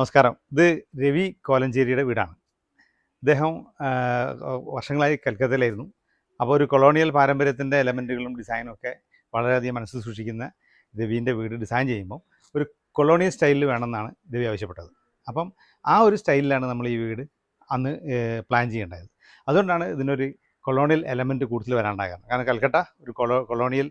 നമസ്കാരം. ഇത് രവി കോലഞ്ചേരിയുടെ വീടാണ്. അദ്ദേഹം വർഷങ്ങളായി കൽക്കത്തയിലായിരുന്നു. അപ്പോൾ ഒരു കൊളോണിയൽ പാരമ്പര്യത്തിന്റെ എലമെന്റുകളും ഡിസൈനും ഒക്കെ വളരെയധികം മനസ്സിൽ സൂക്ഷിക്കുന്ന രവീന്റെ വീട് ഡിസൈൻ ചെയ്യുമ്പോൾ ഒരു കൊളോണിയൽ സ്റ്റൈലിൽ വേണമെന്നാണ് രവി ആവശ്യപ്പെട്ടത്. അപ്പം ആ ഒരു സ്റ്റൈലിലാണ് നമ്മൾ ഈ വീട് അന്ന് പ്ലാൻ ചെയ്യേണ്ടത്. അതുകൊണ്ടാണ് ഇതിനൊരു കൊളോണിയൽ എലമെന്റ് കൂടുതൽ വരാണ്ടാകാൻ കാരണം കൽക്കട്ട ഒരു കൊളോ കൊളോണിയൽ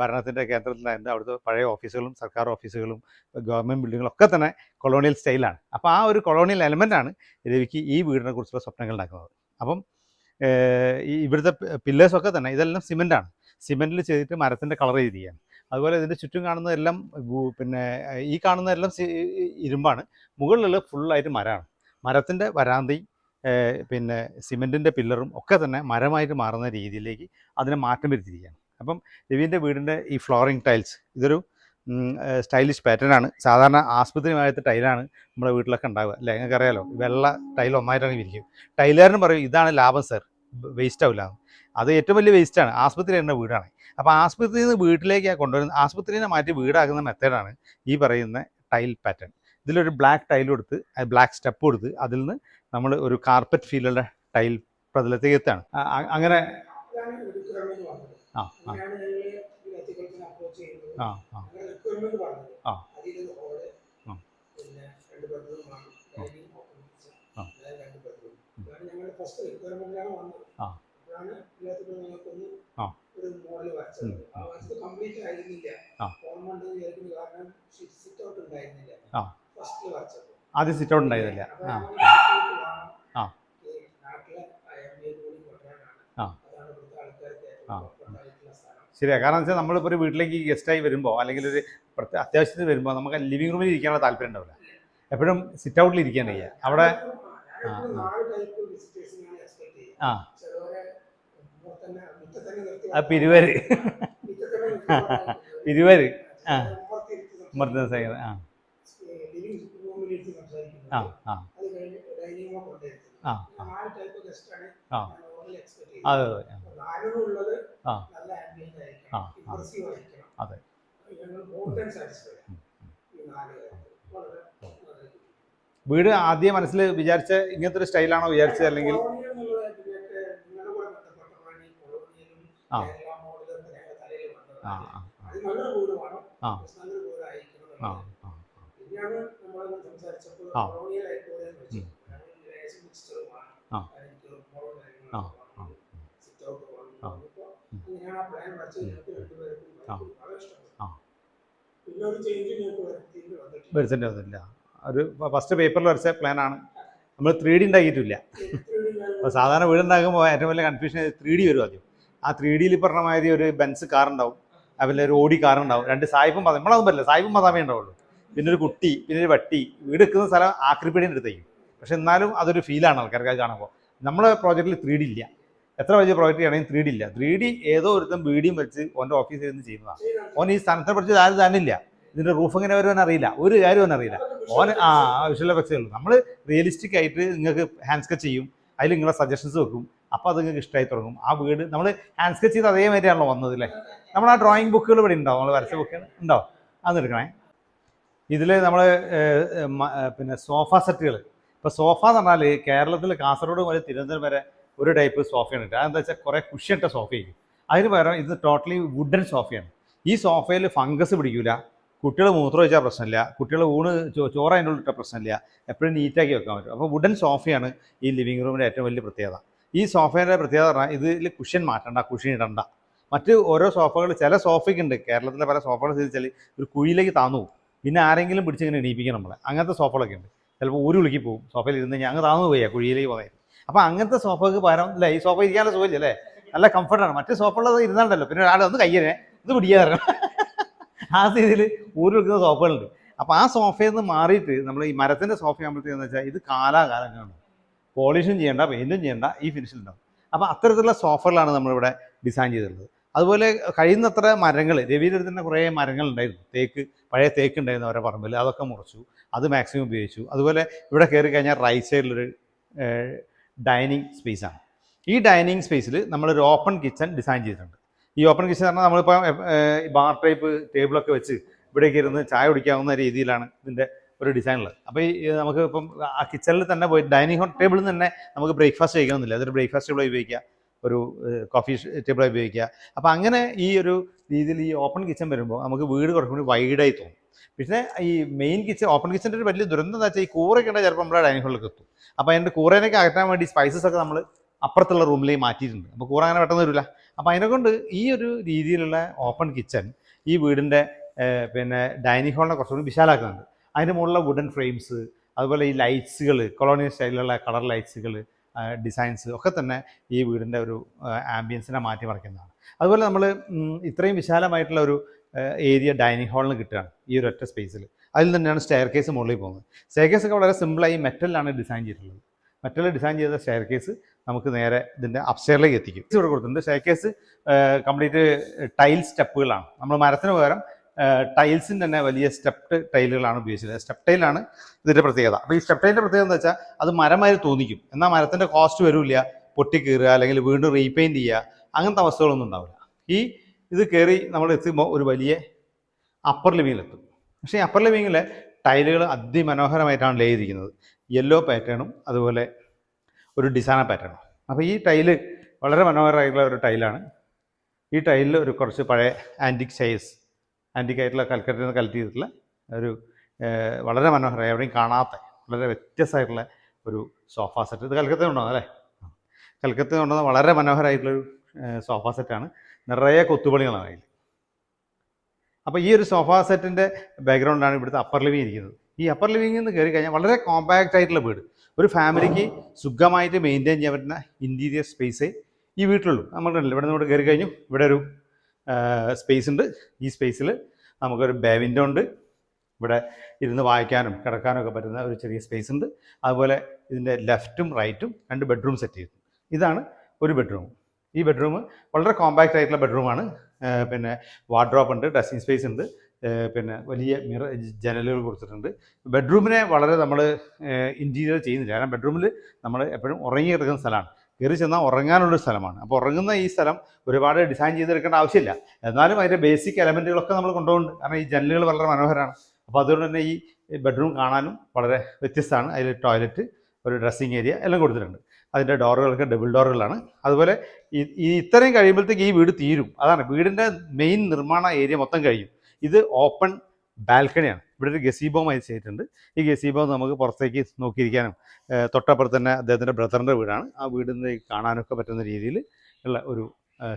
ഭരണത്തിന്റെ കേന്ദ്രത്തിലായിരുന്നു അവിടുത്തെ പഴയ ഓഫീസുകളും സർക്കാർ ഓഫീസുകളും ഗവൺമെന്റ് ബിൽഡിങ്ങുകളും ഒക്കെ തന്നെ കൊളോണിയൽ സ്റ്റൈലാണ്. അപ്പോൾ ആ ഒരു കൊളോണിയൽ എലമെന്റാണ് രവിക്ക് ഈ വീടിനെ കുറിച്ചുള്ള സ്വപ്നങ്ങൾ ഉണ്ടാക്കുന്നത്. അപ്പം ഇവിടുത്തെ പില്ലേഴ്സൊക്കെ തന്നെ ഇതെല്ലാം സിമെന്റാണ് സിമെന്റിൽ ചെയ്തിട്ട് മരത്തിന്റെ കളർ ചെയ്തിരിക്കുകയാണ് അതുപോലെ ഇതിന്റെ ചുറ്റും കാണുന്നതെല്ലാം പിന്നെ ഈ കാണുന്നതെല്ലാം ഇരുമ്പാണ്. മുകളിലുള്ള ഫുള്ളായിട്ട് മരമാണ്. മരത്തിന്റെ വരാന്തി പിന്നെ സിമെന്റിന്റെ പില്ലറും ഒക്കെ തന്നെ മരമായിട്ട് മാറുന്ന രീതിയിലേക്ക് അതിനെ മാറ്റം വരുത്തിയിരിക്കുകയാണ്. അപ്പം രവീന്റെ വീടിന്റെ ഈ ഫ്ലോറിംഗ് ടൈൽസ് ഇതൊരു സ്റ്റൈലിഷ് പാറ്റേൺ ആണ്. സാധാരണ ആസ്പത്രിയുമായിട്ട് ടൈലാണ് നമ്മുടെ വീട്ടിലൊക്കെ ഉണ്ടാവുക. അല്ലേ? നിങ്ങൾക്ക് അറിയാലോ? വെള്ള ടൈൽ ഒന്നായിട്ടാണ് വിരിക്കും ടൈലറിന് പറയും ഇതാണ് ലാഭം സർ വേസ്റ്റ് ആവില്ല. അത് ഏറ്റവും വലിയ വേസ്റ്റാണ് ആസ്പത്രി എന്ന വീടാണ്. അപ്പോൾ ആസ്പത്രിയിൽ നിന്ന് വീട്ടിലേക്ക് കൊണ്ടുവരുന്ന ആസ്പത്രിയിൽ നിന്ന് മാറ്റി വീടാക്കുന്ന മെത്തേഡാണ് ഈ പറയുന്ന ടൈൽ പാറ്റേൺ ഇതിലൊരു ബ്ലാക്ക് ടൈൽ കൊടുത്ത് ബ്ലാക്ക് സ്റ്റെപ്പ് കൊടുത്ത് അതിൽ നിന്ന് നമ്മൾ ഒരു കാർപ്പറ്റ് ഫീലുള്ള ടൈൽ പ്രതലത്തേക്ക് എത്താണ് അങ്ങനെ ആ ആ. ആ ആ. ആ. ആ. ഒരു മോഡൽ വരച്ചത്. ആ വരച്ചത് കംപ്ലീറ്റ് ആയിരുന്നില്ല. ആ. ഓർമ്മണ്ട് വിചാരിക്കുന്നത് കാരണം സിറ്റ് ഔട്ട് ഉണ്ടായിരുന്നില്ല. ആ. ആദ്യം സിറ്റ് ഔട്ട് അപ്പൊ ആ ഞങ്ങൾ sit out വേണം. ആ. ഈ നാട്ടിലെ MBA കൂടി കൊണ്ടുവരാനാണ്. ആ. അതാണ് ഇവിടുത്തെ ആൾക്കാർക്ക് ഏറ്റവും ആ. comfort ശരിയാ കാരണം വെച്ചാൽ നമ്മളിപ്പോൾ ഒരു വീട്ടിലേക്ക് ഗസ്റ്റായി വരുമ്പോൾ അല്ലെങ്കിൽ ഒരു അത്യാവശ്യത്തിന് വരുമ്പോൾ നമുക്ക് ലിവിംഗ് റൂമിൽ ഇരിക്കാനുള്ള താല്പര്യം ഉണ്ടാവില്ല എപ്പോഴും സിറ്റ് ഔട്ടിൽ ഇരിക്കാൻ കഴിയുക അവിടെ ആ, ആ. പിരുവര് പിരുവര്. ആ മർദ്ദന സംസാരിക്കുന്നു. ആ ആ ആ. ആ, ആ. അതെ അതെ ആ, ആ. ആ ആ ആ ആ, ആ. ആ ആ അതെ. ആ ആ ആ ആ ആ ആ ആ ആ ആ ആ ആ വീട് ആദ്യം മനസ്സിൽ വിചാരിച്ച ഇങ്ങനത്തെ ഒരു സ്റ്റൈലാണോ വിചാരിച്ചത് അല്ലെങ്കിൽ ആ ആ ആ ആ ആ ആ ആ ആ ആ. ആ ആ ആ ആ ആ ആ ആ ആ ആ ആ ആ ആ ആ. ആ ആ ആ ആ എന്നുള്ളത്. ആ പിന്നെയാണ് നമ്മളത് സംസാരിച്ചപ്പോൾ ആ. കൊളോണിയൽ ആയിക്കോട്ടെ എന്ന് വെച്ചു. ഉം. കാരണം ഈ ലേശം mixture വേണം. ആ. എനിക്ക് മോഡൽ കാര്യങ്ങളൊക്കെ ആ, വേണം. ആ. Sit out വേണം. ആ. പിന്നെ ഒരു. വരുത്തേണ്ടി വന്നില്ല ഒരു ഫസ്റ്റ് പേപ്പറിൽ വരച്ച പ്ലാനാണ് നമ്മൾ ത്രീ ഡി ഉണ്ടാക്കിയിട്ടില്ല. അപ്പോൾ സാധാരണ വീടുണ്ടാക്കുമ്പോൾ ഏറ്റവും വലിയ കൺഫ്യൂഷൻ ത്രീ ഡി വരും ആദ്യം. ആ ത്രീ ഡിയിൽ പറഞ്ഞ മാതിരി ഒരു ബെൻസ് കാർ ഉണ്ടാവും. അതുപോലെ ഒരു ഓടി കാർ ഉണ്ടാവും. രണ്ട് സായിപ്പും നമ്മളതൊന്നും പറ്റില്ല. സായിപ്പും പതാമേ ഉണ്ടാവുള്ളൂ. പിന്നെ ഒരു കുട്ടി പിന്നെ ഒരു വട്ടി വീട് എടുക്കുന്ന സ്ഥലം ആക്രിപ്പടിയുടെ അടുത്തേക്കും. പക്ഷെ എന്നാലും അതൊരു ഫീലാണ് ആൾക്കാർക്ക് അത് കാണുമ്പോൾ നമ്മളെ പ്രോജക്റ്റിൽ ത്രീ ഡി ഇല്ല. എത്ര വലിയ പ്രോജക്റ്റ് ആണെങ്കിൽ ത്രീ ഡി ഇല്ല. ത്രീ ഡി ഏതോ ഒരുത്തം വീഡിയും വെച്ച് ഓന്റെ ഓഫീസിൽ നിന്ന് ചെയ്യുന്നതാണ്. ഓൻ ഈ സ്ഥാനത്തെ പഠിച്ചത് ആരും താനില്ല ഇതിന്റെ റൂഫ് എങ്ങനെ വരുമെന്ന് അറിയില്ല. ഒരു കാര്യം അറിയില്ല. ഓൻ ആ വിഷ്വൽ എഫക്ട്സേ ഉള്ളൂ. നമ്മൾ റിയലിസ്റ്റിക് ആയിട്ട് നിങ്ങൾക്ക് ഹാൻഡ് സ്കെച്ച് ചെയ്യും. അതിൽ നിങ്ങളെ സജഷൻസ് വെക്കും. അപ്പോൾ അത് നിങ്ങൾക്ക് ഇഷ്ടമായി തുടങ്ങും. ആ വീട് നമ്മൾ ഹാൻഡ് സ്കെച്ച് ചെയ്ത് അതേമാതിരിയാണല്ലോ വന്നത് അല്ലേ? നമ്മൾ ആ ഡ്രോയിങ് ബുക്കുകൾ ഇവിടെ ഉണ്ടാവും നമ്മൾ വരച്ച ബുക്ക് ഉണ്ടാവും അത് എടുക്കണേ. ഇതിൽ നമ്മൾ പിന്നെ സോഫ സെറ്റുകൾ ഇപ്പോൾ സോഫ എന്ന് പറഞ്ഞാൽ കേരളത്തിൽ കാസർഗോഡ് മുതൽ തിരുവനന്തപുരം വരെ ഒരു ടൈപ്പ് സോഫയാണ് കിട്ടുക അതെന്താ വെച്ചാൽ കുറേ കുഷ്യട്ട സോഫയായിരിക്കും അതിന് പകരം ഇത് ടോട്ടലി വുഡൻ സോഫയാണ് ഈ സോഫയിൽ ഫംഗസ് പിടിക്കില്ല കുട്ടികൾ മൂത്രം വെച്ചാൽ പ്രശ്നമില്ല. കുട്ടികൾ ഊണ് ചോറ് അതിന്റെ ഉള്ളിട്ട പ്രശ്നമില്ല. എപ്പോഴും നീറ്റാക്കി വെക്കാൻ പറ്റും. അപ്പോൾ വുഡൻ സോഫയാണ് ഈ ലിവിങ് റൂമിന്റെ ഏറ്റവും വലിയ പ്രത്യേകത. ഈ സോഫയുടെ പ്രത്യേകത പറഞ്ഞാൽ ഇതിൽ കുഷ്യൻ മാറ്റണ്ട കുഷ്യൻ ഇടണ്ട. മറ്റ് ഓരോ സോഫകൾ ചില സോഫയ്ക്ക് ഉണ്ട് കേരളത്തിലെ പല സോഫകൾ ശ്രദ്ധിച്ചാൽ ഒരു കുഴിയിലേക്ക് താന്നു പോകും. പിന്നെ ആരെങ്കിലും പിടിച്ചിങ്ങനെ എണീപ്പിക്കണം നമ്മളെ. അങ്ങനത്തെ സോഫകളൊക്കെ ഉണ്ട് ചിലപ്പോൾ ഒരു വിളിക്ക് പോകും. സോഫയിൽ ഇരുന്ന് ഞാൻ അങ്ങ് താന്നു പോയാ കുഴിയിലേക്ക് പോകാൻ അപ്പോൾ അങ്ങനത്തെ സോഫക്ക് പകരം അല്ലേ? ഈ സോഫ ഇരിക്കാനുള്ള സുഖമില്ല അല്ലേ? നല്ല കംഫർട്ടാണ് മറ്റു സോഫുള്ളത് ഇരുന്നാണ്ടല്ലോ. പിന്നെ ഒരാൾ ഒന്ന് കയ്യനെ ഇത് പിടിക്കാറ് ആ രീതിയിൽ ഊരി വെക്കുന്ന സോഫകളുണ്ട്. അപ്പോൾ ആ സോഫയിൽ നിന്ന് മാറിയിട്ട് നമ്മൾ ഈ മരത്തിന്റെ സോഫ ആകുമ്പോഴത്തേക്ക് വെച്ചാൽ ഇത് കാലാകാലം കാണും പോളിഷും ചെയ്യേണ്ട പെയിന്റും ചെയ്യേണ്ട ഈ ഫിനിഷിൽ ഫിനിഷിലുണ്ടാവും അപ്പോൾ അത്തരത്തിലുള്ള സോഫകളാണ് നമ്മളിവിടെ ഡിസൈൻ ചെയ്തിട്ടുള്ളത്. അതുപോലെ കഴിയുന്നത്ര മരങ്ങൾ രവിയുടെ തന്നെ കുറേ മരങ്ങൾ ഉണ്ടായിരുന്നു തേക്ക് പഴയ തേക്ക് ഉണ്ടായിരുന്നു അവരുടെ പറമ്പിൽ അതൊക്കെ മുറിച്ചു. അത് മാക്സിമം ഉപയോഗിച്ചു. അതുപോലെ ഇവിടെ കയറി കഴിഞ്ഞാൽ റൈറ്റ് സൈഡിലൊരു ഡൈനിങ് സ്പേസാണ് ഈ ഡൈനിങ് സ്പേസിൽ നമ്മളൊരു ഓപ്പൺ കിച്ചൺ ഡിസൈൻ ചെയ്തിട്ടുണ്ട്. ഈ ഓപ്പൺ കിച്ചൺ പറഞ്ഞാൽ നമ്മളിപ്പോൾ ബാർ ടൈപ്പ് ടേബിളൊക്കെ വെച്ച് ഇവിടേക്ക് ഇരുന്ന് ചായ കുടിക്കാവുന്ന രീതിയിലാണ് ഇതിന്റെ ഒരു ഡിസൈൻ ഉള്ളത്. അപ്പോൾ ഈ നമുക്ക് ഇപ്പം ആ കിച്ചണിൽ തന്നെ പോയി ഡൈനിങ് ഹോൾ ടേബിളിൽ തന്നെ നമുക്ക് ബ്രേക്ക്ഫാസ്റ്റ് കഴിക്കണമെന്നില്ല. അതൊരു ബ്രേക്ക്ഫാസ്റ്റ് ടേബിൾ ഉപയോഗിക്കുക ഒരു കോഫി ടേബിളായി ഉപയോഗിക്കുക. അപ്പോൾ അങ്ങനെ ഈ ഒരു രീതിയിൽ ഈ ഓപ്പൺ കിച്ചൺ വരുമ്പോൾ നമുക്ക് വീട് കുറച്ചും കൂടി വൈഡായി തോന്നും. പിന്നെ ഈ മെയിൻ കിച്ചൺ ഓപ്പൺ കിച്ചന്റെ ഒരു വലിയ ദുരന്തം എന്താ വെച്ചാൽ ഈ കൂറൊക്കെ ഉണ്ടെങ്കിൽ ചിലപ്പോൾ നമ്മുടെ ഡൈനിങ് ഹോളിലേക്ക് എത്തും. അപ്പോൾ അതിന്റെ കൂറേനൊക്കെ അകറ്റാൻ വേണ്ടി സ്പൈസസ് ഒക്കെ നമ്മൾ അപ്പുറത്തുള്ള റൂമിലേക്ക് മാറ്റിയിട്ടുണ്ട്. അപ്പോൾ കൂറ അങ്ങനെ പെട്ടെന്ന് വരില്ല അപ്പോൾ അതിനെക്കൊണ്ട് ഈ ഒരു രീതിയിലുള്ള ഓപ്പൺ കിച്ചൺ ഈ വീടിന്റെ പിന്നെ ഡൈനിങ് ഹോളിനെ കുറച്ചുകൂടി വിശാലാക്കുന്നുണ്ട്. അതിന്റെ മുകളിലുള്ള വുഡൻ ഫ്രെയിംസ് അതുപോലെ ഈ ലൈറ്റ്സുകൾ കൊളോണിയൽ സ്റ്റൈലിലുള്ള കളർ ലൈറ്റ്സുകൾ ഡിസൈൻസ് ഒക്കെ തന്നെ ഈ വീടിന്റെ ഒരു ആംബിയൻസിനെ മാറ്റി മറിക്കുന്നതാണ്. അതുപോലെ നമ്മൾ ഇത്രയും വിശാലമായിട്ടുള്ള ഒരു ഏരിയ ഡൈനിങ് ഹാളിന് കിട്ടുകയാണ് ഈ ഒരു ഒറ്റ സ്പേസിൽ. അതിൽ തന്നെയാണ് സ്റ്റെയർ കേസ് മുകളിൽ പോകുന്നത്. സ്റ്റെയർ കേസ് ഒക്കെ വളരെ സിമ്പിളായി മെറ്റലിലാണ് ഡിസൈൻ ചെയ്തിട്ടുള്ളത്. മെറ്റൽ ഡിസൈൻ ചെയ്ത സ്റ്റെയർ കേസ് നമുക്ക് നേരെ ഇതിന്റെ അപ്സ്റ്റെയറിലേക്ക് എത്തിക്കും. ഇവിടെ കൊടുത്തിട്ടുണ്ട്. സ്റ്റെയർ കേസ് കംപ്ലീറ്റ് ടൈൽ സ്റ്റെപ്പുകളാണ് നമ്മൾ മരത്തിന് പകരം ടൈൽസിന്റെ തന്നെ വലിയ സ്റ്റെപ്ഡ് ടൈലുകളാണ് ഉപയോഗിച്ചത് സ്റ്റെപ് ടൈലാണ് ഇതിന്റെ പ്രത്യേകത. അപ്പോൾ ഈ സ്റ്റെപ് ടൈലിന്റെ പ്രത്യേകത എന്ന് വെച്ചാൽ അത് മരമായി തോന്നിക്കും. എന്നാൽ മരത്തിന്റെ കോസ്റ്റ് വരില്ല. പൊട്ടിക്കീറുക അല്ലെങ്കിൽ വീണ്ടും റീപെയിന്റ് ചെയ്യുക. അങ്ങനത്തെ അവസ്ഥകളൊന്നും ഉണ്ടാവില്ല. ഈ ഇത് കയറി നമ്മൾ എത്തുമ്പോൾ ഒരു വലിയ അപ്പർ ലിവിങ്ങിലെത്തും പക്ഷേ അപ്പർ ലിവിങ്ങിലെ ടൈലുകൾ അതിമനോഹരമായിട്ടാണ് ലേ ചെയ്തിരിക്കുന്നത്. യെല്ലോ പാറ്റേണും അതുപോലെ ഒരു ഡിസൈന പാറ്റേണും അപ്പോൾ ഈ ടൈൽ വളരെ മനോഹരമായിട്ടുള്ള ഒരു ടൈലാണ് ഈ ടൈലിൽ ഒരു കുറച്ച് പഴയ ആന്റിക് സൈസ് ആന്റിക് ആയിട്ടുള്ള കൽക്കട്ടയിൽ നിന്ന് കളക്ട് ചെയ്തിട്ടുള്ള ഒരു വളരെ മനോഹരമായി എവിടെയും കാണാത്ത വളരെ വ്യത്യസ്തമായിട്ടുള്ള ഒരു സോഫ സെറ്റ് ഇത് കൽക്കത്ത ഉണ്ടാകും അല്ലേ? കൽക്കത്ത ഉണ്ടാകുന്ന വളരെ മനോഹരമായിട്ടുള്ളൊരു സോഫ സെറ്റാണ് നിറയെ കൊത്തുപണികളാണ് അതിൽ അപ്പോൾ ഈ ഒരു സോഫ സെറ്റിന്റെ ബാക്ക്ഗ്രൗണ്ടാണ് ഇവിടുത്തെ അപ്പർ ലിവിങ് ഇരിക്കുന്നത്. ഈ അപ്പർ ലിവിങ്ങിൽ നിന്ന് കയറി കഴിഞ്ഞാൽ വളരെ കോമ്പാക്റ്റ് ആയിട്ടുള്ള വീട്. ഒരു ഫാമിലിക്ക് സുഖമായിട്ട് മെയിന്റെയിൻ ചെയ്യാൻ പറ്റുന്ന ഇന്റീരിയർ സ്പേസേ ഈ വീട്ടിലുള്ളൂ. നമ്മൾ ഇവിടെ നിന്ന് കയറി കഴിഞ്ഞു. ഇവിടെ ഒരു സ്പേസ് ഉണ്ട്. ഈ സ്പേസിൽ നമുക്കൊരു ബേ വിൻഡോ ഉണ്ട്. ഇവിടെ ഇരുന്ന് വായിക്കാനും കിടക്കാനും ഒക്കെ പറ്റുന്ന ഒരു ചെറിയ സ്പേസ് ഉണ്ട്. അതുപോലെ ഇതിന്റെ ലെഫ്റ്റും റൈറ്റും രണ്ട് ബെഡ്റൂം സെറ്റ് ചെയ്തിട്ടുണ്ട്. ഇതാണ് ഒരു ബെഡ്റൂം ഈ ബെഡ്റൂം വളരെ കോമ്പാക്റ്റ് ആയിട്ടുള്ള ബെഡ്റൂമാണ് പിന്നെ വാർഡ്രോപ്പ് ഉണ്ട് ഡ്രസ്സിങ് സ്പേസ് ഉണ്ട്. പിന്നെ വലിയ മിറ ജനലുകൾ കൊടുത്തിട്ടുണ്ട്. ബെഡ്റൂമിനെ വളരെ നമ്മൾ ഇന്റീരിയർ ചെയ്യുന്നില്ല. കാരണം ബെഡ്റൂമിൽ നമ്മൾ എപ്പോഴും ഉറങ്ങി കിടക്കുന്ന സ്ഥലമാണ്. കയറി ചെന്നാൽ ഉറങ്ങാനുള്ള സ്ഥലമാണ്. അപ്പോൾ ഉറങ്ങുന്ന ഈ സ്ഥലം ഒരുപാട് ഡിസൈൻ ചെയ്തെടുക്കേണ്ട ആവശ്യമില്ല. എന്നാലും അതിന്റെ ബേസിക് എലമെന്റുകളൊക്കെ നമ്മൾ കൊണ്ടുപോകുന്നുണ്ട്. കാരണം ഈ ജനലുകൾ വളരെ മനോഹരമാണ്. അപ്പോൾ അതുകൊണ്ട് തന്നെ ഈ ബെഡ്റൂം കാണാനും വളരെ വ്യത്യസ്തമാണ്. അതിൽ ടോയ്ലറ്റ് ഒരു ഡ്രസ്സിങ് ഏരിയ എല്ലാം കൊടുത്തിട്ടുണ്ട്. അതിന്റെ ഡോറുകളൊക്കെ ഡബിൾ ഡോറുകളാണ്. അതുപോലെ ഈ ഇത്രയും കഴിയുമ്പോഴത്തേക്ക് ഈ വീട് തീരും. അതാണ് വീടിന്റെ മെയിൻ നിർമ്മാണ ഏരിയ മൊത്തം കഴിയും. ഇത് ഓപ്പൺ ബാൽക്കണിയാണ് ഇവിടെ ഒരു ഗസീബോമായി ചെയ്തിട്ടുണ്ട് ഈ ഗസീബോ നമുക്ക് പുറത്തേക്ക് നോക്കിയിരിക്കാനും തൊട്ടപ്പുറത്ത് തന്നെ അദ്ദേഹത്തിന്റെ ബ്രദറിന്റെ വീടാണ്. ആ വീടിന് കാണാനൊക്കെ പറ്റുന്ന രീതിയിൽ ഉള്ള ഒരു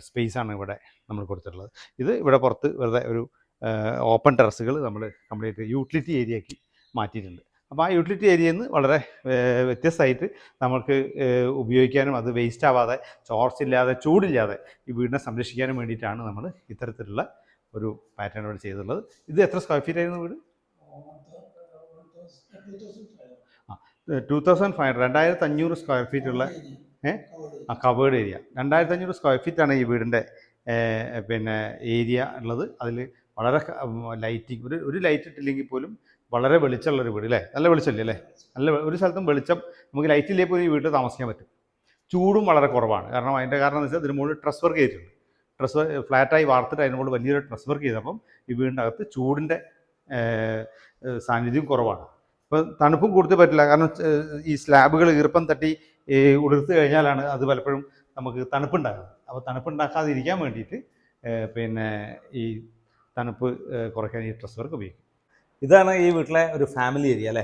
സ്പേസാണ് ഇവിടെ നമ്മൾ കൊടുത്തിട്ടുള്ളത്. ഇത് ഇവിടെ പുറത്ത് വെറുതെ ഒരു ഓപ്പൺ ടെറസുകൾ നമ്മൾ കംപ്ലീറ്റ് യൂട്ടിലിറ്റി ഏരിയയാക്കി മാറ്റിയിട്ടുണ്ട്. അപ്പോൾ ആ യൂട്ടിലിറ്റി ഏരിയയിൽ നിന്ന് വളരെ ഏഹ് വ്യത്യസ്തമായിട്ട് നമുക്ക് ഏഹ് ഉപയോഗിക്കാനും അത് വേസ്റ്റ് ആവാതെ ചോർച്ചില്ലാതെ ചൂടില്ലാതെ ഈ വീടിനെ സംരക്ഷിക്കാനും വേണ്ടിയിട്ടാണ് നമ്മൾ ഇത്തരത്തിലുള്ള ഒരു പാറ്റേൺ ഇവിടെ ചെയ്തിട്ടുള്ളത്. ഇത് എത്ര സ്ക്വയർ ഫീറ്റ് ആയിരുന്നു വീട്? ആ ടു തൗസൻഡ് ഫൈവ് രണ്ടായിരത്തി അഞ്ഞൂറ് സ്ക്വയർ ഫീറ്റ് ഉള്ള ഏ? ആ കവേർഡ് ഏരിയ രണ്ടായിരത്തി അഞ്ഞൂറ് സ്ക്വയർ ആണ് ഈ വീടിന്റെ പിന്നെ ഏരിയ ഉള്ളത്. അതിൽ വളരെ ലൈറ്റിങ് ഒരു ഒരു ലൈറ്റ് ഇട്ടില്ലെങ്കിൽ പോലും വളരെ വെളിച്ചമുള്ളൊരു വീട് അല്ലേ നല്ല വെളിച്ചമല്ലേ അല്ലേ നല്ല ഒരു സ്ഥലത്തും വെളിച്ചം നമുക്ക് ലൈറ്റ് ഇല്ലേ പോലും ഈ വീട്ടിൽ താമസിക്കാൻ പറ്റും. ചൂടും വളരെ കുറവാണ്. കാരണം അതിന്റെ കാരണം എന്ന് വെച്ചാൽ ഇതിന് മുകളിൽ ട്രസ് വർക്ക് ചെയ്തിട്ടുണ്ട്. ട്രസ് ഫ്ലാറ്റായി വാർത്തിട്ട് അതിന് മുകളിൽ വലിയൊരു ട്രസ് വർക്ക് ചെയ്തപ്പം ഈ വീടിന്റെ അകത്ത് ചൂടിന്റെ സാന്നിധ്യം കുറവാണ്. ഇപ്പോൾ തണുപ്പും കൊടുത്ത് പറ്റില്ല. കാരണം ഈ സ്ലാബുകൾ ഈർപ്പം തട്ടി ഉടുത്ത് കഴിഞ്ഞാലാണ് അത് പലപ്പോഴും നമുക്ക് തണുപ്പുണ്ടാകുന്നത്. അപ്പോൾ തണുപ്പുണ്ടാക്കാതിരിക്കാൻ വേണ്ടിയിട്ട് പിന്നെ ഈ തണുപ്പ് കുറയ്ക്കാൻ ഈ ട്രസ് വർക്ക് ഉപയോഗിക്കും. ഇതാണ് ഈ വീട്ടിലെ ഒരു ഫാമിലി ഏരിയ അല്ലേ?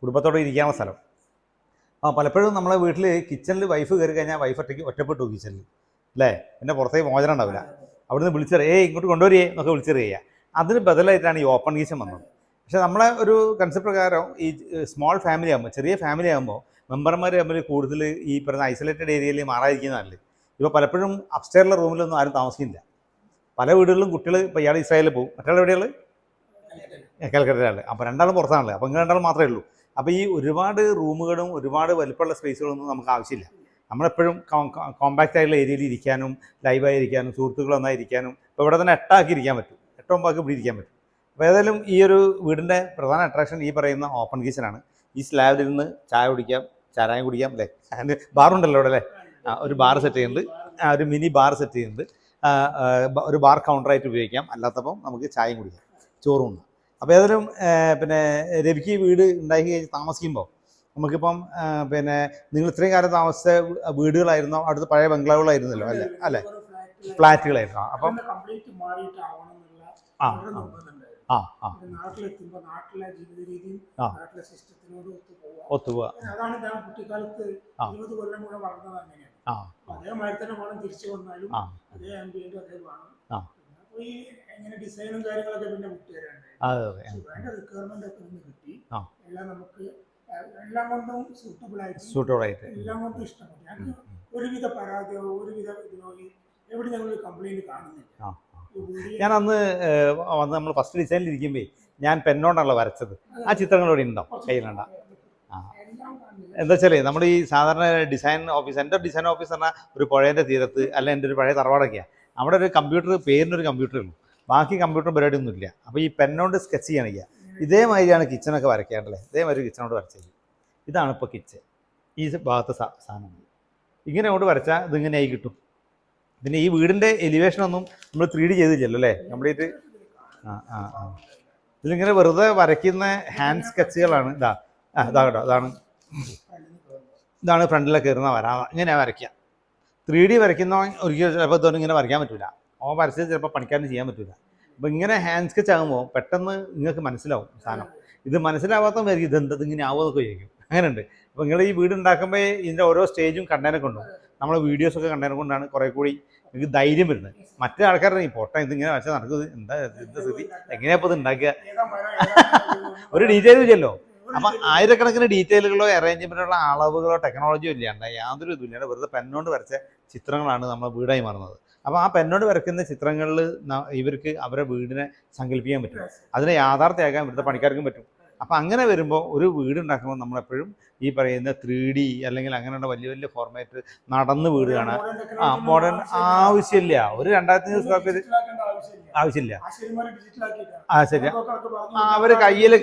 കുടുംബത്തോടെ ഇരിക്കാനുള്ള സ്ഥലം. ആ പലപ്പോഴും നമ്മളെ വീട്ടിൽ കിച്ചണിൽ വൈഫ് കയറി കഴിഞ്ഞാൽ വൈഫ് ഒറ്റയ്ക്ക് ഒറ്റപ്പെട്ടു കിച്ചണിൽ അല്ലേ? പിന്നെ പുറത്തേക്ക് മോചനം ഉണ്ടാവില്ല. അവിടുന്ന് വിളിച്ചറിയ ഏയ് ഇങ്ങോട്ട് കൊണ്ടുവരികയെ എന്നൊക്കെ വിളിച്ചറിയുക. അതിന് ബദലായിട്ടാണ് ഈ ഓപ്പൺ കിച്ചൺ വന്നത്. പക്ഷേ നമ്മളെ ഒരു കൺസെപ്റ്റ് പ്രകാരം ഈ സ്മോൾ ഫാമിലി ആകുമ്പോൾ ചെറിയ ഫാമിലി ആകുമ്പോൾ മെമ്പർമാർ തമ്മിൽ കൂടുതൽ ഈ പറയുന്ന ഐസൊലേറ്റഡ് ഏരിയയിൽ മാറാതിരിക്കുന്നതല്ലേ. ഇപ്പോൾ പലപ്പോഴും അപ്സ്റ്റേറിലെ റൂമിലൊന്നും ആരും താമസിക്കുന്നില്ല. പല വീടുകളിലും കുട്ടികൾ ഇപ്പോൾ ഇയാൾ ഇസ്രായേലിൽ പോകും. മറ്റുള്ള എവിടെയുള്ളത് കൽക്കട്ടയിലാണ്. അപ്പോൾ രണ്ടാളും പുറത്താണല്ലോ? അപ്പോൾ ഇങ്ങനെ രണ്ടാളും മാത്രമേ ഉള്ളൂ. അപ്പോൾ ഈ ഒരുപാട് റൂമുകളും ഒരുപാട് വലിപ്പമുള്ള സ്പേസുകളൊന്നും നമുക്ക് ആവശ്യമില്ല. നമ്മളെപ്പോഴും കോമ്പാക്റ്റ് ആയിട്ടുള്ള ഏരിയയിൽ ഇരിക്കാനും ലൈവായി ഇരിക്കാനും സുഹൃത്തുക്കൾ ഇരിക്കാനും ഇപ്പോൾ ഇവിടെ തന്നെ എട്ടാക്കി ഇരിക്കാൻ പറ്റും. എട്ടൊമ്പതാക്കി ഇവിടെ ഇരിക്കാൻ പറ്റും. അപ്പോൾ ഏതായാലും ഈ ഒരു വീടിന്റെ പ്രധാന അട്രാക്ഷൻ ഈ പറയുന്ന ഓപ്പൺ കിച്ചനാണ് ഈ സ്ലാബിൽ നിന്ന് ചായ കുടിക്കാം ചാരായം കുടിക്കാം അല്ലേ? അതിന് ബാറുണ്ടല്ലോ അവിടെ അല്ലേ? ആ ഒരു ബാർ സെറ്റ് ചെയ്യുന്നുണ്ട്. ആ ഒരു മിനി ബാർ സെറ്റ് ചെയ്യുന്നുണ്ട്. ഒരു ബാർ കൗണ്ടറായിട്ട് ഉപയോഗിക്കാം. അല്ലാത്തപ്പം നമുക്ക് ചായയും കുടിക്കാം. ചോറും ഉണ്ട് അപ്പോൾ ഏതായാലും പിന്നെ രവിക്ക് വീട് ഉണ്ടാക്കി കഴിഞ്ഞ് താമസിക്കുമ്പോൾ നമുക്കിപ്പം പിന്നെ നിങ്ങൾ ഇത്രയും കാലം താമസിച്ച വീടുകളായിരുന്നോ അടുത്ത് പഴയ ബംഗ്ലാവുകളായിരുന്നല്ലോ അല്ലേ? അല്ലേ? ഫ്ലാറ്റുകളായിരുന്നു. അപ്പം ആ, ആ. ആ ആ. ഒത്തുപോവാ ആ. ആ. ആ. ഈ എങ്ങനെ ഡിസൈനും കാര്യങ്ങളൊക്കെ പിന്നെ റിക്വയർമെന്റ് ഒക്കെ ഒന്ന് കിട്ടി. എല്ലാം നമുക്ക് എല്ലാം കൊണ്ടും സൂട്ടബിൾ ആയിട്ട് സൂട്ടോടായിട്ട് എല്ലാം കൊണ്ടും ഇഷ്ടപ്പെട്ടു. ഞങ്ങൾക്ക് ഒരുവിധ പരാതിയോ ഒരുവിധ ഇതിനോ എവിടെ ഞങ്ങൾ കംപ്ലൈന്റ് കാണുന്നില്ല. ഞാൻ അന്ന് വന്ന് നമ്മൾ ഫസ്റ്റ് ഡിസൈനിൽ ഇരിക്കുമ്പോൾ ഞാൻ പെന്നോണ്ടാണല്ലോ വരച്ചത്. ആ ചിത്രങ്ങളോട് ഉണ്ടോ കയ്യിലുണ്ടോ? ആ. എന്താ വെച്ചാലേ നമ്മൾ ഈ സാധാരണ ഡിസൈൻ ഓഫീസ് എന്റെ ഡിസൈൻ ഓഫീസ് പറഞ്ഞാൽ ഒരു പുഴേന്റെ തീരത്ത് അല്ല എന്റെ ഒരു പഴയ തറവാടൊക്കെയാണ് അവിടെ ഒരു കമ്പ്യൂട്ടർ പേരിനൊരു കമ്പ്യൂട്ടർ ഉള്ളൂ. ബാക്കി കമ്പ്യൂട്ടർ പരിപാടി ഒന്നും ഇല്ല. അപ്പോൾ ഈ പെന്നോണ്ട് സ്കെച്ച് ചെയ്യണില്ല ഇതേമാതിരിയാണ് കിച്ചണൊക്കെ വരയ്ക്കാണ്ടല്ലേ ഇതേമാതിരി കിച്ചണോട് വരച്ചത് ഇതാണ് ഇപ്പോൾ കിച്ചൺ ഈ ഭാഗത്ത് സാധനങ്ങൾ സാധനം. ഇങ്ങനെ കൊണ്ട് വരച്ചാൽ ഇതിങ്ങനെ ആയി കിട്ടും. പിന്നെ ഈ വീടിന്റെ എലിവേഷനൊന്നും നമ്മൾ ത്രീ ഡി ചെയ്തില്ലല്ലോ അല്ലേ? കംപ്ലീറ്റ് ആ ആ ആ. ഇതിലിങ്ങനെ വെറുതെ വരയ്ക്കുന്ന ഹാൻഡ് സ്കെച്ചുകളാണ് ഇതാ ആ ഇതാ കേട്ടോ അതാണ് ഇതാണ് ഫ്രണ്ടിലൊക്കെ ഇരുന്ന വരാ ഇങ്ങനെ വരയ്ക്കുക ത്രീ ഡി വരയ്ക്കുന്ന ഒരിക്കലും ചിലപ്പോൾ ഇതൊന്നും ഇങ്ങനെ വരയ്ക്കാൻ പറ്റില്ല ഓ വരച്ചത് ചിലപ്പോൾ പണിക്കാരന് ചെയ്യാൻ പറ്റില്ല അപ്പോൾ ഇങ്ങനെ ഹാൻഡ് സ്കെച്ച് ആകുമ്പോൾ പെട്ടെന്ന് നിങ്ങൾക്ക് മനസ്സിലാവും സാധനം. ഇത് മനസ്സിലാവാത്ത പേർക്ക് എന്തത് ഇങ്ങനെ ആവുമെന്നൊക്കെ ചോദിക്കും അങ്ങനെയുണ്ട്. അപ്പോൾ നിങ്ങൾ ഈ വീട് ഉണ്ടാക്കുമ്പോൾ ഇതിന്റെ ഓരോ സ്റ്റേജും കണ്ടതിനെ കൊണ്ടും വീഡിയോസ് വീഡിയോസൊക്കെ കണ്ടതിനെ കൊണ്ടാണ് കുറേ കൂടി നിങ്ങൾക്ക് ധൈര്യം വരുന്നത്. മറ്റേ ആൾക്കാരുടെ ഈ പൊട്ട ഇതിങ്ങനെ വെച്ചാൽ നടക്കുന്നത് എന്താ എന്താ സ്ഥിതി? എങ്ങനെയാ ഇപ്പോൾ ഇത് ഉണ്ടാക്കുക? ഒരു ഡീറ്റെയിൽ ഇല്ലല്ലോ. അപ്പം ആയിരക്കണക്കിന് ഡീറ്റെയിലുകളോ അറേഞ്ച്മെന്റുള്ള അളവുകളോ ടെക്നോളജിയോ ഇല്ലാണ്ട് യാതൊരു ഇതുമില്ലാണ്ട് വെറുതെ പെന്നോണ്ട് വരച്ച ചിത്രങ്ങളാണ് നമ്മൾ വീടായി മാറുന്നത്. അപ്പോൾ ആ പെന്നോണ്ട് വരയ്ക്കുന്ന ചിത്രങ്ങളിൽ ഇവർക്ക് അവരുടെ വീടിനെ സങ്കല്പിക്കാൻ പറ്റും. അതിനെ യാഥാർത്ഥ്യമാക്കാൻ ഇവിടുത്തെ പണിക്കാർക്കും പറ്റും. അപ്പോൾ അങ്ങനെ വരുമ്പോൾ ഒരു വീട് ഉണ്ടാക്കുമ്പോൾ നമ്മളെപ്പോഴും ഈ പറയുന്ന ത്രീ ഡി അല്ലെങ്കിൽ അങ്ങനെയുള്ള വലിയ വലിയ ഫോർമാറ്റ് നടന്ന് വീട് കാണാൻ ആ മോഡേൺ ആവശ്യമില്ല. ഒരു രണ്ടായിരത്തി അഞ്ഞൂറ് സ്ക്വയർ ഫീറ്റ് ആവശ്യമില്ല. ആ ശരി അവർ കയ്യിൽ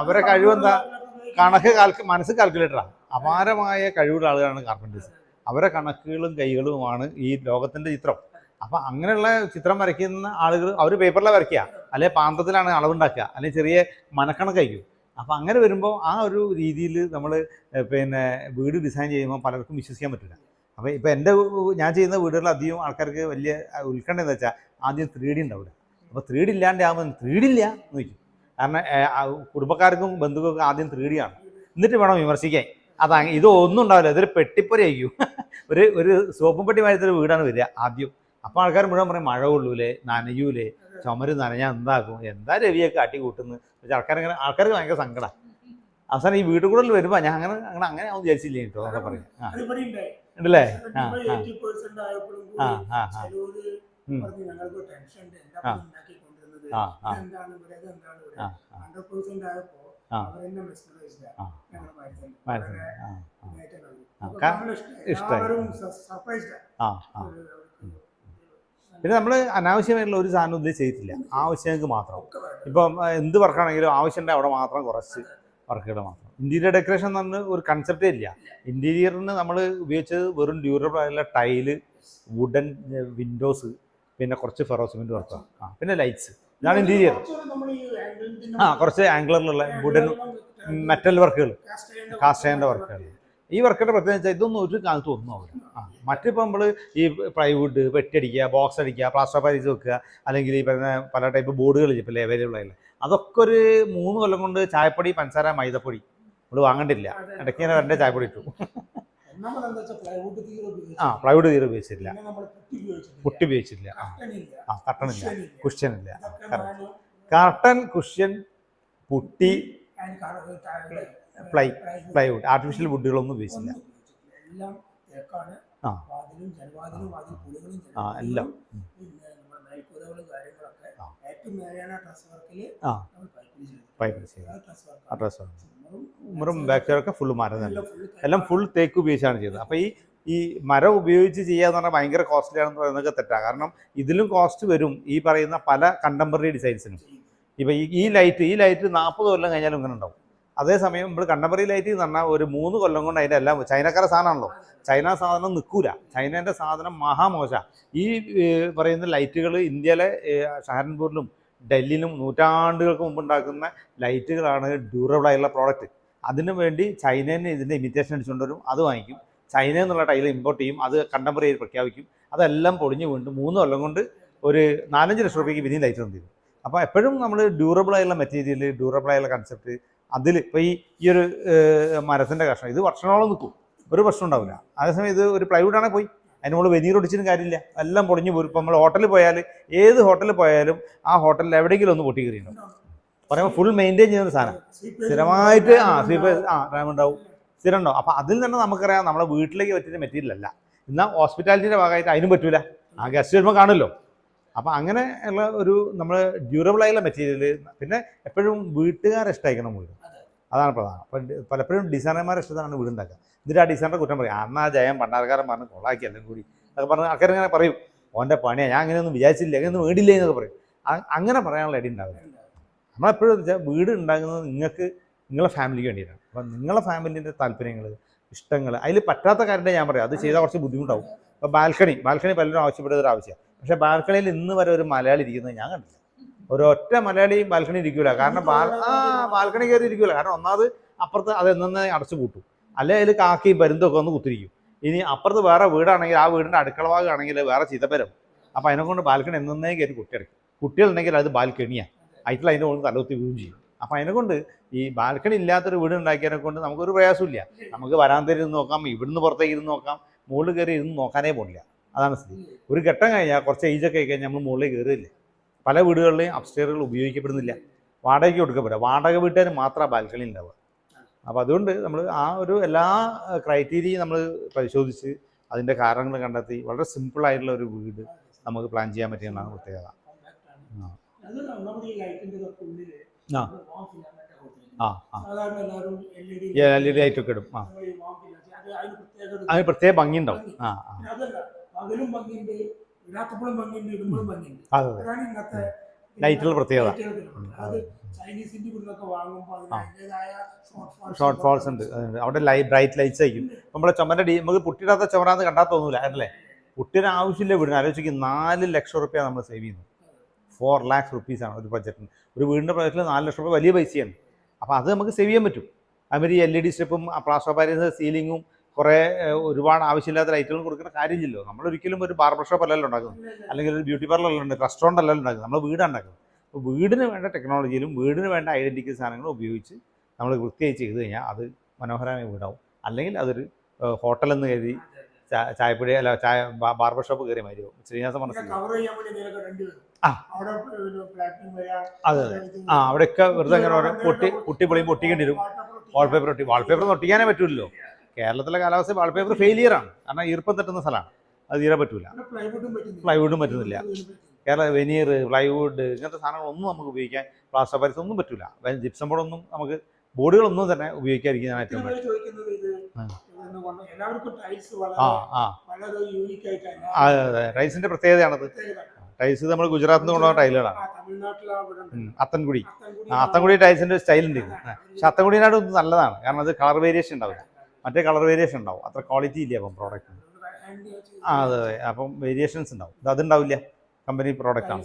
അവരെ കഴിവെന്താ കണക്ക് കാൽക്ക് മനസ്സ് കാൽക്കുലേറ്ററാണ് അപാരമായ കഴിവുള്ള ആളുകളാണ് കാർപ്പന്റേഴ്സ് അവരെ കണക്കുകളും കൈകളുമാണ് ഈ ലോകത്തിന്റെ ചിത്രം. അപ്പം അങ്ങനെയുള്ള ചിത്രം വരയ്ക്കുന്ന ആളുകൾ അവർ പേപ്പറിലാണ് വരയ്ക്കുക. അല്ലെ പാന്തത്തിലാണ് അളവുണ്ടാക്കുക. അല്ലെങ്കിൽ ചെറിയ മനക്കണക്കായിരിക്കും അപ്പോൾ അങ്ങനെ വരുമ്പോൾ ആ ഒരു രീതിയിൽ നമ്മൾ പിന്നെ വീട് ഡിസൈൻ ചെയ്യുമ്പോൾ പലർക്കും വിശ്വസിക്കാൻ പറ്റില്ല. അപ്പോൾ ഇപ്പോൾ എന്റെ ഞാൻ ചെയ്യുന്ന വീടുകളിൽ അധികം ആൾക്കാർക്ക് വലിയ ഉത്കണ്ഠ എന്ന് വെച്ചാൽ ആദ്യം ത്രീ ഡി ഉണ്ടാവില്ല അപ്പോൾ ത്രീ ഡി ഇല്ലാണ്ടാകുമ്പോൾ ത്രീ ഡി ഇല്ല എന്ന് ചോദിക്കും. കാരണം കുടുംബക്കാർക്കും ബന്ധുക്കൾക്കും ആദ്യം ത്രീ ഡി ആണ്. എന്നിട്ട് വേണം വിമർശിക്കാൻ. അതാ ഇതൊന്നും ഉണ്ടാവില്ല. ഇതൊരു പെട്ടിപ്പൊരയായിരിക്കും ഒരു ഒരു സോപ്പും പെട്ടി മാറ്റത്തിൽ വീടാണ് വരിക ആദ്യം. അപ്പോൾ ആൾക്കാർ മുഴുവൻ പറയും മഴ കൊള്ളൂലേ നനയൂലേ ചുമര് നനഞ്ഞാൽ എന്താക്കും എന്താ രവിയെ കാട്ടി കൂട്ടുന്നു ആൾക്കാരങ്ങനെ ആൾക്കാർക്ക് ഭയങ്കര സങ്കടമാണ് അവസാനം ഈ വീട്ടിൽ കൂടുതൽ വരുമ്പോൾ ഞാൻ അങ്ങനെ അങ്ങനെ അങ്ങനെ ആവും വിചാരിച്ചില്ലേ കേട്ടോ എന്നൊക്കെ പറയും ആ. ഉണ്ടല്ലേ? ആ ഇപ്പൊ ആ. 80% ആയപ്പോഴും ആ കൂടി ആ ആ ചിലവര് ഉം. പറഞ്ഞു ഞങ്ങൾക്ക് ടെൻഷൻ ഉണ്ട്. എന്താ ആ. ഇപ്പൊ ഉണ്ടാക്കിക്കൊണ്ടിരുന്നത്? ആ ആ. ഇതെന്താണ് ഇവിടെ? ഇതെന്താണ് ഇവിടെ? ആ ആ. പിന്നെ നമ്മൾ അനാവശ്യമായിട്ടുള്ള ഒരു സാധനം ഇതിൽ ചെയ്തിട്ടില്ല. ആവശ്യങ്ങൾക്ക് മാത്രം. ഇപ്പം എന്ത് വർക്കാണെങ്കിലും ആവശ്യമുണ്ട് അവിടെ മാത്രം കുറച്ച് വർക്കുകൾ മാത്രം. ഇന്റീരിയർ ഡെക്കറേഷൻ എന്ന് പറഞ്ഞ ഒരു കൺസെപ്റ്റേ ഇല്ല. ഇന്റീരിയറിന് നമ്മൾ ഉപയോഗിച്ചത് വെറും ഡ്യൂറബിൾ ആയിട്ടുള്ള ടൈൽ വുഡൻ വിൻഡോസ് പിന്നെ കുറച്ച് ഫെറോസിമെന്റ് വർക്കാണ് ആ പിന്നെ ലൈറ്റ്സ് ഇതാണ് ഈ ആ കുറച്ച് ആംഗിളറിലുള്ള വുഡൻ മെറ്റൽ വർക്കുകൾ കാസ്റ്റ് ചെയ്യേണ്ട വർക്കുകൾ ഈ വർക്കറുടെ പ്രത്യേകത വെച്ചാൽ ഇതൊന്നും ഒരു കാലത്ത് ഒന്നും ആവില്ല ആ മറ്റിപ്പോൾ നമ്മൾ ഈ പ്ലൈവുഡ് വെട്ടിയടിക്കുക ബോക്സ് അടിക്കുക പ്ലാസ്റ്റർ പാരീസ് വെക്കുക അല്ലെങ്കിൽ ഈ പറയുന്ന പല ടൈപ്പ് ബോർഡുകൾ ഇപ്പോൾ അവൈലബിൾ ആയില്ല? അതൊക്കെ ഒരു മൂന്ന് കൊല്ലം കൊണ്ട് ചായപ്പൊടി പഞ്ചസാര മൈദപ്പൊടി നമ്മൾ വാങ്ങണ്ടില്ല. ഇടയ്ക്ക് ഇങ്ങനെ രണ്ട് ചായപ്പൊടി ഇട്ടു. ആ പ്ലൈവുഡ് തീരെ ഉപയോഗിച്ചില്ല പുട്ടി ഉപയോഗിച്ചിട്ടില്ല. ഉപയോഗിച്ചില്ല ആ കട്ടണില്ല കുഷ്യനില്ല. Curtain cushion putty ply plywood plywood. Artificial വുഡുകളൊന്നും ഉപയോഗിച്ചില്ല. ആ. ആ എല്ലാം. ആ. മേലെയാണ് ഡ്രസ് പൈപ്പിൽ ചെയ്തു വർക്ക് ബാക്കിയൊക്കെ ഫുള്ള് മരം തന്നെ. എല്ലാം ഫുൾ തേക്ക് ഉപയോഗിച്ചാണ് ചെയ്തത് അപ്പോൾ ഈ ഈ മരം ഉപയോഗിച്ച് ചെയ്യുക എന്ന് പറഞ്ഞാൽ ഭയങ്കര കോസ്റ്റ്ലി ആണെന്ന് പറയുന്നത് തെറ്റാണ് കാരണം ഇതിലും കോസ്റ്റ് വരും ഈ പറയുന്ന പല കണ്ടംപററി ഡിസൈൻസിനും ഇപ്പൊ ഈ ഈ ലൈറ്റ് ഈ ലൈറ്റ് നാൽപ്പത് കൊല്ലം കഴിഞ്ഞാലും ഇങ്ങനെ ഉണ്ടാവും. അതേസമയം നമ്മൾ കണ്ടംപറി ലൈറ്റ് എന്ന് പറഞ്ഞാൽ ഒരു മൂന്ന് കൊല്ലം കൊണ്ട് അതിന്റെ എല്ലാം ചൈനക്കാരെ സാധനമാണല്ലോ. ചൈന സാധനം നിൽക്കൂല ചൈനേന്റെ സാധനം മഹാമോശ. ഈ പറയുന്ന ലൈറ്റുകൾ ഇന്ത്യയിലെ ഷഹരൻപൂരിലും ഡൽഹിയിലും നൂറ്റാണ്ടുകൾക്ക് മുമ്പ് ഉണ്ടാക്കുന്ന ലൈറ്റുകളാണ് ഡ്യൂറബിൾ പ്രോഡക്റ്റ് അതിനു വേണ്ടി ചൈനേനെ ഇതിന്റെ ഇമിറ്റേഷൻ അടിച്ചുകൊണ്ട് വരും. അത് വാങ്ങിക്കും. ചൈന എന്നുള്ള ടൈൽ ഇമ്പോർട്ട് ചെയ്യും. അത് കണ്ടംപററി ആയി പ്രഖ്യാപിക്കും. അതെല്ലാം പൊളിഞ്ഞു വീണ്ടും മൂന്ന് കൊല്ലം കൊണ്ട് ഒരു നാലഞ്ച് ലക്ഷം രൂപയ്ക്ക് പിന്നെയും ലൈറ്റ് തന്നിരുന്നു അപ്പോൾ എപ്പോഴും നമ്മൾ ഡ്യൂറബിൾ ആയുള്ള മെറ്റീരിയൽ ഡ്യൂറബിൾ ആയുള്ള കൺസെപ്റ്റ് അതിൽ ഇപ്പോൾ ഈ ഈ ഒരു മരത്തിന്റെ കഷ്ണം ഇത് വർഷങ്ങളോളം നിൽക്കും. ഒരു പ്രശ്നം ഉണ്ടാവില്ല. അതേസമയം ഇത് ഒരു പ്ലൈവുഡ് ആണെങ്കിൽ പോയി. അതിന് വെനീർ ഒടിച്ചിട്ടും കാര്യമില്ല. എല്ലാം പൊളിഞ്ഞു പോരും ഇപ്പോൾ നമ്മൾ ഹോട്ടലിൽ പോയാൽ ഏത് ഹോട്ടലിൽ പോയാലും ആ ഹോട്ടലിൽ എവിടെയെങ്കിലും ഒന്ന് പൊട്ടി കയറിയിട്ടുണ്ടാവും പറയുമ്പോൾ ഫുൾ മെയിന്റെയിൻ ചെയ്യുന്ന സാധനം. സ്ഥിരമായിട്ട് ആ സ്വീപ്പ് ആ റാം ഉണ്ടാവും. സ്ഥിരം ഉണ്ടാവും. അപ്പോൾ അതിൽ തന്നെ നമുക്കറിയാം നമ്മുടെ വീട്ടിലേക്ക് പറ്റിയ മെറ്റീരിയൽ അല്ല. എന്നാൽ ഹോസ്പിറ്റാലിറ്റിയുടെ ഭാഗമായിട്ട് അതിനും പറ്റൂല. ആ ഗസ്റ്റ് വരുമ്പോൾ കാണുമല്ലോ. അപ്പം അങ്ങനെ ഉള്ള ഒരു നമ്മൾ ഡ്യൂറബിൾ ആയുള്ള മെറ്റീരിയൽ പിന്നെ എപ്പോഴും വീട്ടുകാരെ ഇഷ്ടമായിരിക്കണം വീട് അതാണ് പ്രധാനം. അപ്പം പലപ്പോഴും ഡിസൈനർമാരെ ഇഷ്ടത്താണ് വീടുണ്ടാക്കുക. എന്നിട്ട് ആ ഡിസൈനറെ കുറ്റം പറയും. അന്നാ ജയം പണ്ടാർക്കാരൻ പറഞ്ഞ് കൊള്ളാക്കി എല്ലാം കൂടി. അതൊക്കെ പറഞ്ഞ് ആൾക്കാരിങ്ങനെ പറയും. ഓന്റെ പണിയാണ് ഞാൻ അങ്ങനെയൊന്നും വിചാരിച്ചില്ല അങ്ങനെയൊന്നും വീടില്ല എന്നൊക്കെ പറയും. അങ്ങനെ പറയാനുള്ള ഇടി ഉണ്ടാവില്ല. നമ്മളെപ്പോഴും വെച്ചാൽ വീട് ഉണ്ടാകുന്നത് നിങ്ങൾക്ക് നിങ്ങളെ ഫാമിലിക്ക് വേണ്ടിയിട്ടാണ്. അപ്പം നിങ്ങളെ ഫാമിലിന്റെ താല്പര്യങ്ങൾ ഇഷ്ടങ്ങൾ അതിൽ പറ്റാത്ത കാര്യത്തെ ഞാൻ പറയാം. അത് ചെയ്താൽ കുറച്ച് ബുദ്ധിമുട്ടാവും. അപ്പോൾ ബാൽക്കണി ബാൽക്കണി പലരും ആവശ്യപ്പെടുന്ന ഒരു ആവശ്യമാണ്. പക്ഷേ ബാൽക്കണിയിൽ ഇന്ന് വരെ ഒരു മലയാളി ഇരിക്കുന്നത് ഞാൻ കണ്ടില്ല ഒരൊറ്റ മലയാളിയും ബാൽക്കണി ഇരിക്കൂല. കാരണം ബാൽ ആ ബാൽക്കണി കയറി ഇരിക്കൂല. കാരണം ഒന്നാമത് അപ്പുറത്ത് അത് എന്നെ അടച്ചു പൂട്ടും. അല്ലെ അതിൽ കാക്കയും പരുന്തൊക്കെ ഒന്ന് കുത്തിരിക്കും. ഇനി അപ്പുറത്ത് വേറെ വീടാണെങ്കിൽ ആ വീടിന്റെ അടുക്കള ഭാഗമാണെങ്കിൽ വേറെ ചീത്തപ്പരം. അപ്പോൾ അതിനെക്കൊണ്ട് ബാൽക്കണി എന്നേ കയറി കുട്ടിയടക്കും കുട്ടികളുണ്ടെങ്കിൽ അത് ബാൽക്കണിയാണ് അതിൽ അതിന്റെ മുകളിൽ തലകുത്തി വീഴും ചെയ്യും. അപ്പോൾ അതിനെക്കൊണ്ട് ഈ ബാൽക്കണി ഇല്ലാത്തൊരു വീട് ഉണ്ടാക്കിയതിനെ കൊണ്ട് നമുക്കൊരു പ്രയാസമില്ല നമുക്ക് വരാന്തയിൽ ഇരുന്ന് നോക്കാം ഇവിടുന്ന് പുറത്തേക്ക് ഇരുന്ന് നോക്കാം മുകളിൽ കയറി ഇരുന്ന് നോക്കാനേ പോകില്ല അതാണ് സ്ഥിതി. ഒരു ഘട്ടം കഴിഞ്ഞാൽ കുറച്ച് ഏജൊക്കെ ആയി കഴിഞ്ഞാൽ നമ്മൾ മുകളിൽ കയറില്ല? പല വീടുകളിലെയും അപ്സ്റ്റെയറുകൾ ഉപയോഗിക്കപ്പെടുന്നില്ല. വാടകയ്ക്ക് കൊടുക്കപ്പെടുക വാടക വീട്ടുകാർ മാത്രമാണ് ബാൽക്കണി ഉണ്ടാവുക അപ്പോൾ അതുകൊണ്ട് നമ്മൾ ആ ഒരു എല്ലാ ക്രൈറ്റീരിയയും നമ്മൾ പരിശോധിച്ച് അതിന്റെ കാരണങ്ങൾ കണ്ടെത്തി വളരെ സിമ്പിൾ ആയിട്ടുള്ള ഒരു വീട് നമുക്ക് പ്ലാൻ ചെയ്യാൻ പറ്റിയെന്നാണ് പ്രത്യേകത. ആ. ആ. ആ എൽ ഇ ഡി ലൈറ്റൊക്കെ ഇടും. ആ. അതിന് പ്രത്യേക ഭംഗി ഉണ്ടാവും ആ ആ. ഇടാത്തപ്പോഴും ഭംഗിയുണ്ട് ഇടുമ്പോഴും ഭംഗിയുണ്ട്. അതെ അതെ. അതാണ് ഇന്നത്തെ ലൈറ്റുകൾ പ്രത്യേകത. അത് ചൈനീസിന്റെ ഇവിടുന്നൊക്കെ വാങ്ങുമ്പോൾ ഷോർട്ട് ഫോൾസ് ഉണ്ട്? അവിടെ ലൈ ബ്രൈറ്റ് ലൈറ്റ്സ് ആയിരിക്കും. നമ്മളെ ചുമന്റെ ഡി നമുക്ക് പുട്ടിടാത്ത ചുമരാന്ന് കണ്ടാൽ തോന്നൂല അല്ലേ? പുട്ടിന് ആവശ്യമില്ല വീടിന്. ആലോചിക്കും നാല് ലക്ഷം റുപ്യ നമ്മൾ സേവ് ചെയ്യുന്നു. ഫോർ ലാക്സ് റുപ്പീസാണ് ഒരു ബഡ്ജറ്റിന് ഒരു വീടിന്റെ ബഡ്ജറ്റിൽ നാല് ലക്ഷം റുപ്യ വലിയ പൈസയാണ്. അപ്പോൾ അത് നമുക്ക് സേവ് ചെയ്യാൻ പറ്റും. അതുമാതിരി എൽ ഇ ഡി സ്റ്റെപ്പും പ്ലാസ്റ്റർ പാരീസ് സീലിങ്ങും കുറേ ഒരുപാട് ആവശ്യമില്ലാത്ത ലൈറ്റുകൾ കൊടുക്കുന്ന കാര്യമില്ലല്ലോ. നമ്മളൊരിക്കലും ഒരു ബാർബർ ഷോപ്പ് അല്ലല്ലോ ഉണ്ടാക്കുന്നത്. അല്ലെങ്കിൽ ഒരു ബ്യൂട്ടി പാർലർ അല്ലല്ലോ ഉണ്ട് റെസ്റ്റോറന്റ് അല്ലല്ലോ ഉണ്ടാക്കുന്നത്. നമ്മൾ വീടാണ് ഉണ്ടാക്കുന്നത്. അപ്പോൾ വീടിന് വേണ്ട ടെക്നോളജിയിലും വീടിന് വേണ്ട ഐഡന്റിറ്റി സാധനങ്ങൾ ഉപയോഗിച്ച് നമ്മൾ വൃത്തിയായി ചെയ്ത് കഴിഞ്ഞാൽ അത് മനോഹരമായ വീടാവും. അല്ലെങ്കിൽ അതൊരു ഹോട്ടൽ എന്ന് കരുതി ചായപ്പൊടി അല്ല ചായ ബാർബർ ഷോപ്പ് കയറി മാതിരി ശ്രീനിവാസം രണ്ട് ആ. അതെ അതെ. ആ അവിടെയൊക്കെ വെറുതെ അങ്ങനെ പൊട്ടി പൊട്ടി പൊളിയും പൊട്ടിക്കേണ്ടി വരും. വാൾപേപ്പർ ഒട്ടി വാൾപേപ്പർ ഒട്ടിക്കാനേ പറ്റൂലല്ലോ. കേരളത്തിലെ കാലാവസ്ഥ വാൾപേപ്പർ ഫെയിലിയർ ആണ്. കാരണം ഈർപ്പം തട്ടുന്ന സ്ഥലമാണ്. അത് തീരെ പറ്റൂല. പ്ലൈവുഡും പറ്റുന്നില്ല. കേരള വെനീർ പ്ലൈവുഡ് ഇങ്ങനത്തെ സാധനങ്ങളൊന്നും നമുക്ക് ഉപയോഗിക്കാൻ പ്ലാസ്റ്റർ പാരീസ് ഒന്നും പറ്റൂല. ജിപ്സം ബോർഡൊന്നും നമുക്ക് ബോർഡുകളൊന്നും തന്നെ ഉപയോഗിക്കാതിരിക്കുന്നതാണ് ഏറ്റവും അതെ അതെ. റൈസിന്റെ പ്രത്യേകതയാണത്. ടൈൽസ് നമ്മൾ ഗുജറാത്തിൽ നിന്ന് കൊണ്ടുവന്ന ടൈലുകളാണ് അത്തൻകുടി. അത്തൻകുടി ടൈൽസിന്റെ സ്റ്റൈലുണ്ട്. പക്ഷെ അത്തൻകുടിനാട് നല്ലതാണ്. കാരണം അത് കളർ വേരിയേഷൻ ഉണ്ടാവില്ല. മറ്റേ കളർ വേരിയേഷൻ ഉണ്ടാവും. അത്ര ക്വാളിറ്റി ഇല്ല അപ്പം പ്രോഡക്റ്റിന് ആ അതെ അതെ. അപ്പം വേരിയേഷൻസ് ഉണ്ടാവും. ഇത് അതുണ്ടാവില്ല. കമ്പനി പ്രോഡക്റ്റ് ആണ്.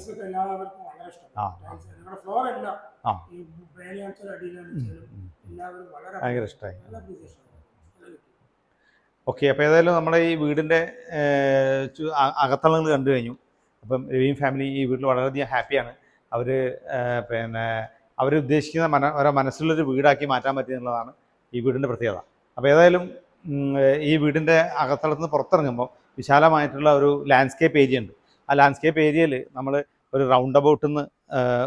ആ, ആ. ഭയങ്കര ഇഷ്ടമായി. ഓക്കെ അപ്പോൾ ഏതായാലും നമ്മുടെ ഈ വീടിന്റെ അകത്തളങ്ങൾ കണ്ടു കഴിഞ്ഞു. അപ്പം രവീം ഫാമിലി ഈ വീട്ടിൽ വളരെയധികം ഹാപ്പിയാണ് അവർ പിന്നെ അവരുദ്ദേശിക്കുന്ന മന അവരുടെ മനസ്സിലുള്ളൊരു വീടാക്കി മാറ്റാൻ പറ്റിയെന്നുള്ളതാണ് ഈ വീടിന്റെ പ്രത്യേകത. അപ്പോൾ ഏതായാലും ഈ വീടിന്റെ അകത്തളത്ത് നിന്ന് പുറത്തിറങ്ങുമ്പോൾ വിശാലമായിട്ടുള്ള ഒരു ലാൻഡ്സ്കേപ്പ് ഏരിയ ഉണ്ട്. ആ ലാൻഡ്സ്കേപ്പ് ഏരിയയിൽ നമ്മൾ ഒരു റൗണ്ട് അബൌട്ടിൽ നിന്ന്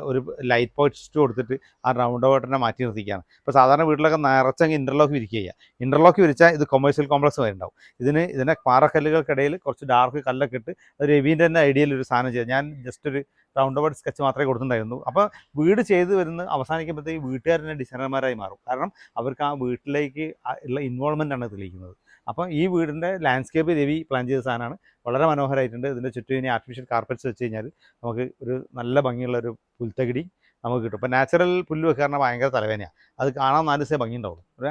ഒരു ലൈറ്റ് പോസ്റ്റ് കൊടുത്തിട്ട് ആ റൗണ്ട് അബൌട്ടിനെ മാറ്റി നിർത്തിക്കുകയാണ് ഇപ്പോൾ സാധാരണ വീട്ടിലൊക്കെ നിറച്ചെങ്കിൽ ഇന്റർലോക്ക് വിരിക്കുക ഇന്റർലോക്ക് വിരിച്ചാൽ ഇത് കൊമേഴ്സ്യൽ കോംപ്ലക്സ് വരുന്നുണ്ടാവും ഇതിന് ഇതിനെ പാറക്കല്ലുകൾക്കിടയിൽ കുറച്ച് ഡാർക്ക് കല്ലൊക്കെ ഇട്ട് അത് രവീന്റെ തന്നെ ഐഡിയയിൽ ഒരു സാധനം ചെയ്ത് ഞാൻ ജസ്റ്റ് ഒരു റൗണ്ട് അബൌട്ട് സ്കെച്ച് മാത്രമേ കൊടുത്തിട്ടുണ്ടായിരുന്നു അപ്പോൾ വീട് ചെയ്ത് വരുന്ന അവസാനിക്കുമ്പോഴത്തേക്ക് വീട്ടുകാർ തന്നെ ഡിസൈനർമാരായി മാറും. കാരണം അവർക്ക് ആ വീട്ടിലേക്ക് ഉള്ള ഇൻവോൾവ്മെന്റ് ആണ് തെളിയിക്കുന്നത്. അപ്പോൾ ഈ വീടിന്റെ ലാൻഡ്സ്കേപ്പ് രവി പ്ലാൻ ചെയ്ത സാധനമാണ്. വളരെ മനോഹരമായിട്ടുണ്ട് ഇതിന്റെ ചുറ്റും ഇനി ആർട്ടിഫിഷ്യൽ കാർപ്പറ്റ്സ് വെച്ച് കഴിഞ്ഞാൽ നമുക്ക് ഒരു നല്ല ഭംഗിയുള്ള ഒരു പുൽത്തകിടി നമുക്ക് കിട്ടും. ഇപ്പോൾ നാച്ചുറൽ പുല്ല് വെക്കാറിന് ഭയങ്കര തലവേനയാണ് അത് കാണാൻ നാല് ദിവസമേ ഭംഗിയുണ്ടാവുള്ളൂ. ഒരു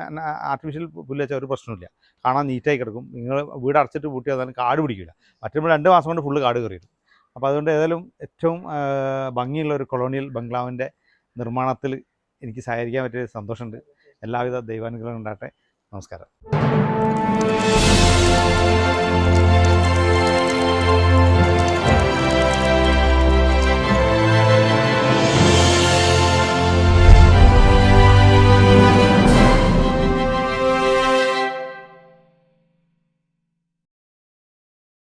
ആർട്ടിഫിഷ്യൽ പുല്ല് വെച്ചാൽ ഒരു പ്രശ്നമില്ല കാണാൻ നീറ്റായി കിടക്കും. നിങ്ങൾ വീട് അടച്ചിട്ട് പൂട്ടി വന്നാലും കാട് പിടിക്കില്ല. മറ്റുമ്പോൾ രണ്ട് മാസം കൊണ്ട് ഫുള്ള് കാട് കയറിയിടും. അപ്പോൾ അതുകൊണ്ട് ഏതായാലും ഏറ്റവും ഭംഗിയുള്ള ഒരു കൊളോണിയൽ ബംഗ്ലാവിന്റെ നിർമ്മാണത്തിൽ എനിക്ക് സഹകരിക്കാൻ പറ്റിയ സന്തോഷമുണ്ട്. എല്ലാവിധ ദൈവാനുഗ്രഹം ഉണ്ടാകട്ടെ. നമസ്കാരം.